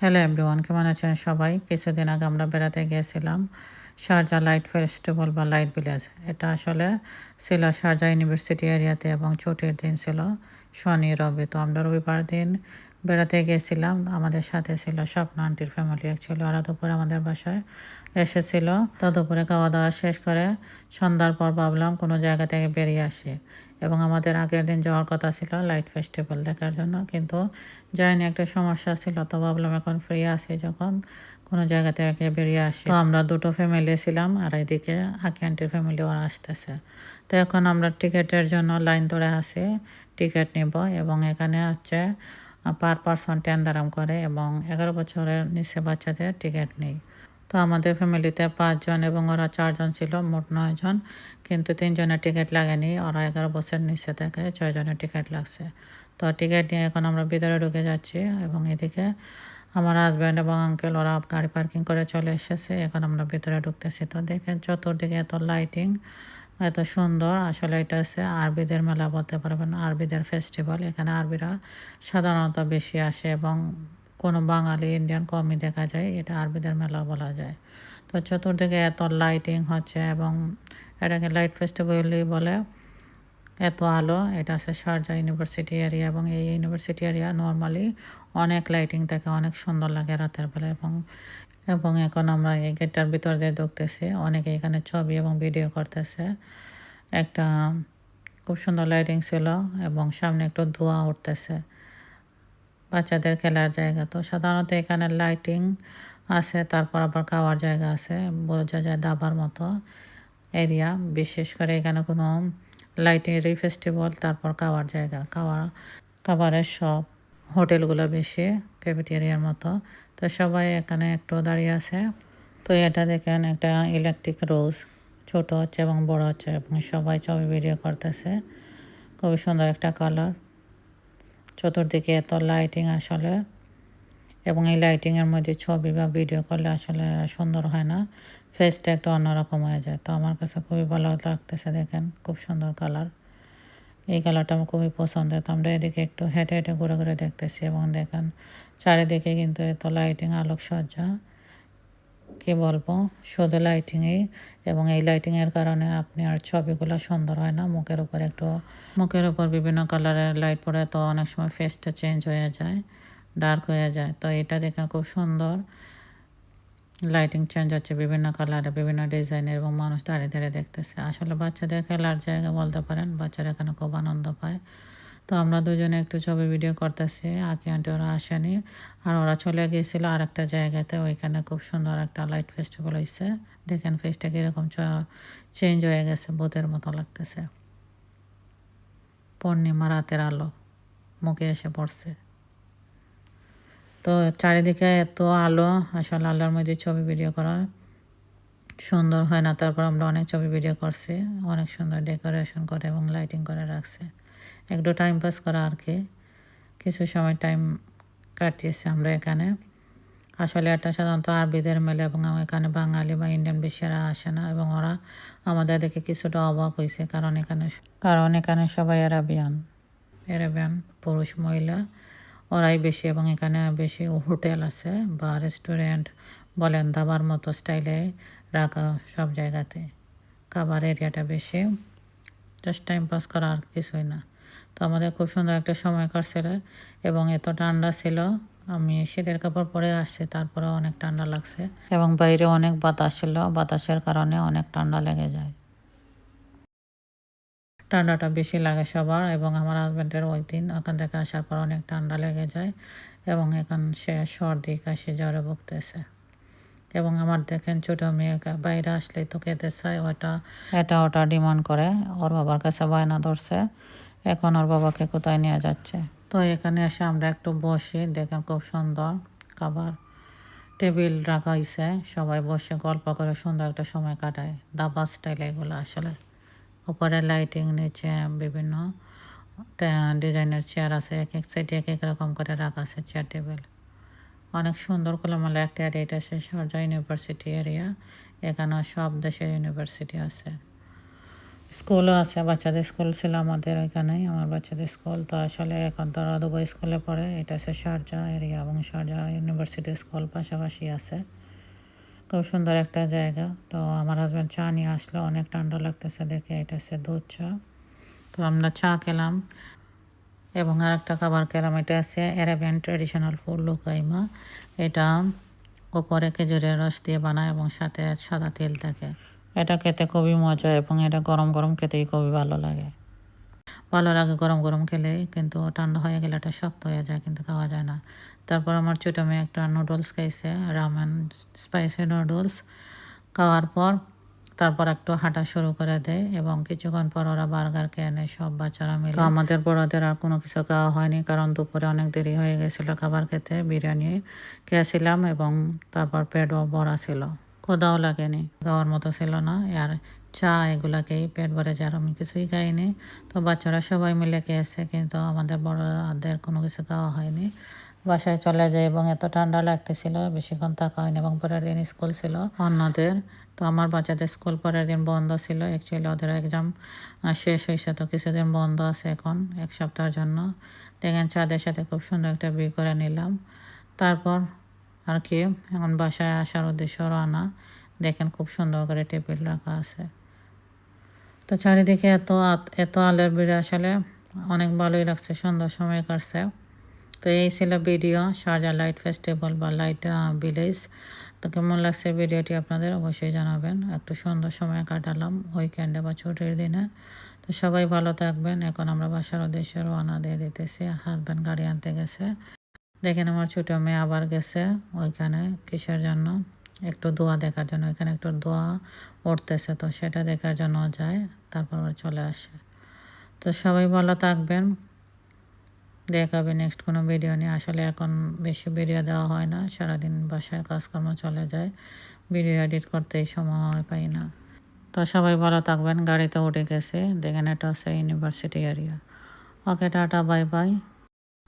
Hello everyone কেমন আছেন সবাই? কিছুদিন আগে আমরা বেড়াতে গিয়েছিলাম শারজা লাইট ফেস্টিভ্যাল বা লাইট ভিলেজ। এটা আসলে ছিল শারজা ইউনিভার্সিটি এরিয়াতে এবং ছুটির দিন ছিল শনি, রবি। তো আমরা রবিবার দিন বেড়াতে গিয়েছিলাম। আমাদের সাথে ছিল স্বপ্ন আন্টির ফ্যামিলি ছিল আর দুপুরে আমাদের বাসায় এসেছিল। তো দুপুরে খাওয়া দাওয়া শেষ করে সন্ধ্যার পর ভাবলাম কোনো জায়গা থেকে বেরিয়ে আসি। এবং আমাদের আগের দিন যাওয়ার কথা ছিল লাইট ফেস্টিভ্যাল দেখার জন্য। কিন্তু যাইনি, একটা সমস্যা ছিল, তো ভাবলাম এখন ফ্রি আছি যখন কোনো জায়গা থেকে বেরিয়ে আসি। তো আমরা দুটো ফ্যামিলি ছিলাম আর এদিকে আকি আন্টির ফ্যামিলি ওরা আসতেছে। তো এখন আমরা টিকিটের জন্য লাইন ধরে আসি টিকিট নিব এবং এখানে হচ্ছে পার পারসন টেন দারাম করে এবং এগারো বছরের নিচে বাচ্চাদের টিকিট নেই। তো আমাদের ফ্যামিলিতে পাঁচজন এবং ওরা চারজন ছিল, মোট নয়জন। কিন্তু তিনজনের টিকিট লাগেনি, ওরা এগারো বছর নিচে থেকে, ছয়জনের টিকিট লাগছে। তো টিকিট নিয়ে এখন আমরা ভিতরে ঢুকে যাচ্ছি এবং এদিকে আমার হাজব্যান্ড এবং আঙ্কেল ওরা গাড়ি পার্কিং করে চলে এসেছে, এখন আমরা ভিতরে ঢুকতেছি। তো দেখেন চতুর্দিকে এত লাইটিং এত সুন্দর। আসলে এটা হচ্ছে আরবিদের মেলা বলতে পারবেন, আরবিদের ফেস্টিভ্যাল এখানে আরবিরা সাধারণত বেশি আসে এবং কোনো বাঙালি ইন্ডিয়ান কমই দেখা যায়, এটা আরবিদের মেলা বলা যায়। তো চতুর্দিকে এত লাইটিং হচ্ছে এবং এটাকে লাইট ফেস্টিভ্যালই বলে, এত আলো, এটা আছে শারজা ইউনিভার্সিটি এরিয়া এবং এই ইউনিভার্সিটি এরিয়া নর্মালি অনেক লাইটিং থাকে, অনেক সুন্দর লাগে রাতের বেলা এবং এবং এখন আমরা এই গেটটার ভিতর দিয়ে ঢুকতেছি, অনেকে এখানে ছবি এবং ভিডিও করতেছে। একটা খুব সুন্দর লাইটিং ছিল এবং সামনে একটু ধোঁয়া উঠতেছে। বাচ্চাদের খেলার জায়গা। তো সাধারণত এখানে লাইটিং আছে, তারপর আবার খাওয়ার জায়গা আছে, বোঝা যায় দাবার মতো এরিয়া বিশেষ করে এখানে কোনো লাইটিংয়েরই ফেস্টিভ্যাল তারপর খাওয়ার জায়গা। খাওয়া, খাবারের সব হোটেলগুলো বেশি ক্যাফেটেরিয়ার মতো। তো সবাই এখানে একটু দাঁড়িয়ে আছে। তো এটা দেখেন একটা ইলেকট্রিক রোজ ছোট হচ্ছে এবং বড় হচ্ছে এবং সবাই ছবি ভিডিও করতেছে। খুবই সুন্দর একটা কালার চতুর্দিকে এত লাইটিং আসলে। এবং এই লাইটিংয়ের মধ্যে ছবি বা ভিডিও করলে আসলে সুন্দর হয় না। ফেসটা একটু অন্যরকম হয়ে যায়। তো আমার কাছে খুবই ভালো লাগতেছে, দেখেন। খুব সুন্দর কালার এই কালারটা আমার খুবই পছন্দের। তো আমরা এদিকে একটু হেঁটে হেঁটে ঘুরে ঘুরে দেখতেছি। এবং দেখেন, চারিদিকে কিন্তু এত লাইটিং আলোকসজ্জা। কি বলব? শুধু লাইটিংয়েই এবং এই লাইটিংয়ের কারণে আপনি আর ছবিগুলো সুন্দর হয় না। মুখের উপর একটু, মুখের উপর বিভিন্ন কালারের লাইট পড়ে তো অনেক সময় ফেসটা চেঞ্জ হয়ে যায় ডার্ক হয়ে যায়। তো এটা দেখে খুব সুন্দর। লাইটিং চেঞ্জ হচ্ছে বিভিন্ন কালারে বিভিন্ন ডিজাইনের এবং মানুষ দাঁড়িয়ে দাঁড়িয়ে দেখতেছে। আসলে বাচ্চাদের খেলার জায়গা বলতে পারেন, বাচ্চারা এখানে খুব আনন্দ পায়। তো আমরা দুজনে একটু ছবি ভিডিও করতেছি। আঁকি আন্টি ওরা আসেনি। আর ওরা চলে গিয়েছিল আর একটা জায়গাতে। ওইখানে খুব সুন্দর একটা লাইট ফেস্টিভ্যাল হয়েছে দেখেন ফেসটা কীরকম চেঞ্জ হয়ে গেছে বোধের মতো লাগতেছে। পূর্ণিমা রাতের আলো, মুখে এসে পড়ছে। তো চারিদিকে এত আলো, আসলে আলোর মধ্যে ছবি ভিডিও করা সুন্দর হয় না। তারপর আমরা অনেক ছবি ভিডিও করছি। অনেক সুন্দর ডেকোরেশন করে এবং লাইটিং করে রাখছে। একটু টাইম পাস করা আর কি কিছু সময় টাইম কাটিয়েছি আমরা এখানে। আসলে এটা সাধারণত আরবিদের মেলে এবং এখানে বাঙালি বা ইন্ডিয়ান বেশিরা আসে না এবং ওরা আমাদের দেখে কিছুটা অবাক হয়েছে কারণ এখানে কারণ এখানে সবাই অ্যারাবিয়ান অ্যারাবিয়ান পুরুষ, মহিলা, ওরাই বেশি এবং এখানে বেশি হোটেল আছে বা রেস্টুরেন্ট বলেন দাবার মতো স্টাইলে রাখা সব জায়গাতে। খাবার এরিয়াটা বেশি। জাস্ট টাইম পাস করা আর কিছুই না। তো আমাদের খুব সুন্দর একটা সময় কাটছিল এবং এত ঠান্ডা ছিল। আমি শীতের কাপড় পরে আসছি তারপরে অনেক ঠান্ডা লাগছে। এবং বাইরে অনেক বাতাস ছিল, বাতাসের কারণে অনেক ঠান্ডা লেগে যায়। ঠান্ডাটা বেশি লাগে সবার এবং আমার হাজব্যান্ডের ওই দিন ওখান থেকে আসার পর অনেক ঠান্ডা লেগে যায় এবং এখন সে সর্দি, কাশি, জ্বরে ভুগতেছে। এবং আমার দেখেন ছোটো মেয়ে, বাইরে আসলে তো খেতে চায়, ওটা এটা ওটা ডিমান্ড করে। ওর বাবার কাছে বায়না ধরছে। এখন ওর বাবাকে কোথায় নিয়ে যাচ্ছে? তো এখানে এসে আমরা একটু বসি, দেখেন খুব সুন্দর খাবার টেবিল রাখা হয়েছে সবাই বসে গল্প করে, সুন্দর একটা সময় কাটায়। দাবা স্টাইল এগুলো আসলে। উপরে লাইটিং, নিচে বিভিন্ন ডিজাইনের চেয়ার আছে, এক এক সাইডে এক এক রকম করে রাখা আছে চেয়ার, টেবিল। অনেক সুন্দর খোলামেলা একটা এরিয়া, এটা আছে সরজা ইউনিভার্সিটি এরিয়া। এখানে সব দেশের ইউনিভার্সিটি আছে। স্কুলও আছে, বাচ্চাদের স্কুল ছিল আমাদের ওইখানেই আমার বাচ্চাদের স্কুল। তো আসলে এখন তারা দুবাই স্কুলে পড়ে, এটা হচ্ছে শারজা এরিয়া এবং শারজা ইউনিভার্সিটি স্কুল পাশাপাশি আছে। খুব সুন্দর একটা জায়গা। তো আমার হাজব্যান্ড চা নিয়ে আসলো, অনেক ঠান্ডা লাগতেছে দেখে, এটা হচ্ছে দুধ চা। তো আমরা চা খেলাম এবং আর একটা খাবার খেলাম, এটা আছে অ্যারাবিয়ান ট্রেডিশনাল ফুড লুকাইমা। এটা ওপরে খেজুরের রস দিয়ে বানায় এবং সাথে সাদা তেল থাকে। এটা খেতে খুবই মজা এবং এটা গরম গরম খেতেই খুবই ভালো লাগে। ভালো লাগে গরম গরম খেলে, কিন্তু ঠান্ডা হয়ে গেলে এটা শক্ত হয়ে যায়, কিন্তু খাওয়া যায় না। তারপর আমার ছোটো মেয়ে একটা নুডলস খাইছে রামেন স্পাইসি নুডলস খাওয়ার পর তারপর একটু হাঁটা শুরু করে দেয় এবং কিছুক্ষণ পর ওরা বার্গার খেয়ে নেয়, সব বাচ্চারা মিলে। আমাদের বড়দের আর কোনো কিছু খাওয়া হয়নি, কারণ দুপুরে অনেক দেরি হয়ে গেছিল খাবার খেতে, বিরিয়ানি খেয়েছিলাম এবং তারপর পেটও ভরা ছিল। ক্ষুদাও লাগেনি খাওয়ার মতো ছিল না। আর চা এগুলাকেই পেট ভরে যার আমি কিছুই খাইনি। তো বাচ্চারা সবাই মিলে খেয়েছে, কিন্তু আমাদের বড়দের কোনো কিছু খাওয়া হয়নি। বাসায় চলে যায় এবং এত ঠান্ডা লাগতেছিল, বেশিক্ষণ থাকা হয়নি এবং পরের দিন স্কুল ছিল অন্যদের। তো আমার বাচ্চাদের স্কুল পরের দিন বন্ধ ছিল। অ্যাকচুয়ালি ওদের এক্সাম শেষ হয়েছে, তো কিছুদিন বন্ধ আছে এখন, এক সপ্তাহের জন্য। দেখেন চাঁদের সাথে খুব সুন্দর একটা বিয়ে করে নিলাম। তারপর আর কি, এখন বাসায় আসার উদ্দেশ্য রানা দেখেন খুব সুন্দর করে টেবিল রাখা আছে। তো চারিদিকে এত এত আলের বিড়ে আসলে অনেক ভালোই লাগছে, সুন্দর সময় কাটছে। তো এই ছিল ভিডিও শারজা লাইট ফেস্টিভ্যাল বা লাইট ভিলেজ। তো কেমন লাগছে ভিডিওটি আপনাদের অবশ্যই জানাবেন। একটু সুন্দর সময় কাটালাম উইকেন্ডে বা ছুটির দিনে। তো সবাই ভালো থাকবেন। এখন আমরা বাসার উদ্দেশ্যে রওনা দিয়ে দিতেছি। হাজব্যান্ড গাড়ি আনতে গেছে। দেখেন আমার ছোটো মেয়ে আবার গেছে ওইখানে কিসের জন্য? একটু দোয়া দেখার জন্য এখানে একটু দোয়া উঠতেছে তো সেটা দেখার জন্য যায়, তারপর চলে আসে। তো সবাই ভালো থাকবেন, দেখাবে নেক্সট কোনো ভিডিও নিয়ে। আসলে এখন বেশি ভিডিও দেওয়া হয় না, সারাদিন বাসায় কাজকর্ম চলে যায় ভিডিও এডিট করতেই সময় পাই না। তো সবাই ভালো থাকবেন, গাড়িতে উঠে গেছে, দেখেন এটা হচ্ছে university area okay tata bye bye